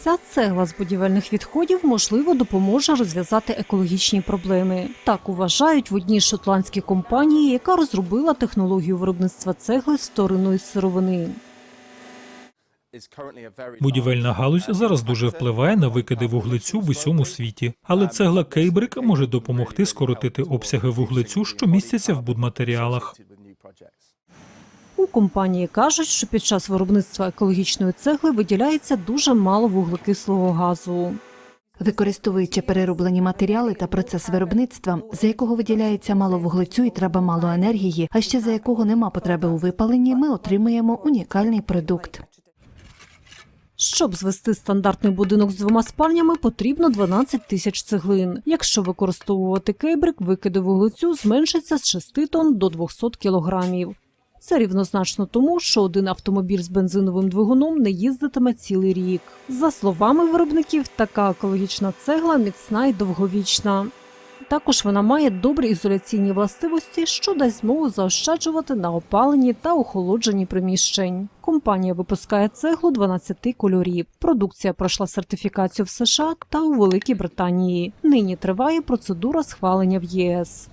Ця цегла з будівельних відходів можливо допоможе розв'язати екологічні проблеми. Так вважають в одній шотландській компанії, яка розробила технологію виробництва цегли з вторинної сировини. Будівельна галузь зараз дуже впливає на викиди вуглецю в усьому світі, але цегла Кейбрик може допомогти скоротити обсяги вуглецю, що містяться в будматеріалах. Компанії кажуть, що під час виробництва екологічної цегли виділяється дуже мало вуглекислого газу. Використовуючи перероблені матеріали та процес виробництва, за якого виділяється мало вуглецю і треба мало енергії, а ще за якого нема потреби у випаленні, ми отримуємо унікальний продукт. Щоб звести стандартний будинок з двома спальнями, потрібно 12 тисяч цеглин. Якщо використовувати кейбрик, викиди вуглецю зменшаться з 6 тонн до 200 кілограмів. Це рівнозначно тому, що один автомобіль з бензиновим двигуном не їздитиме цілий рік. За словами виробників, така екологічна цегла міцна і довговічна. Також вона має добрі ізоляційні властивості, що дасть змогу заощаджувати на опаленні та охолодженні приміщень. Компанія випускає цеглу 12 кольорів. Продукція пройшла сертифікацію в США та у Великій Британії. Нині триває процедура схвалення в ЄС.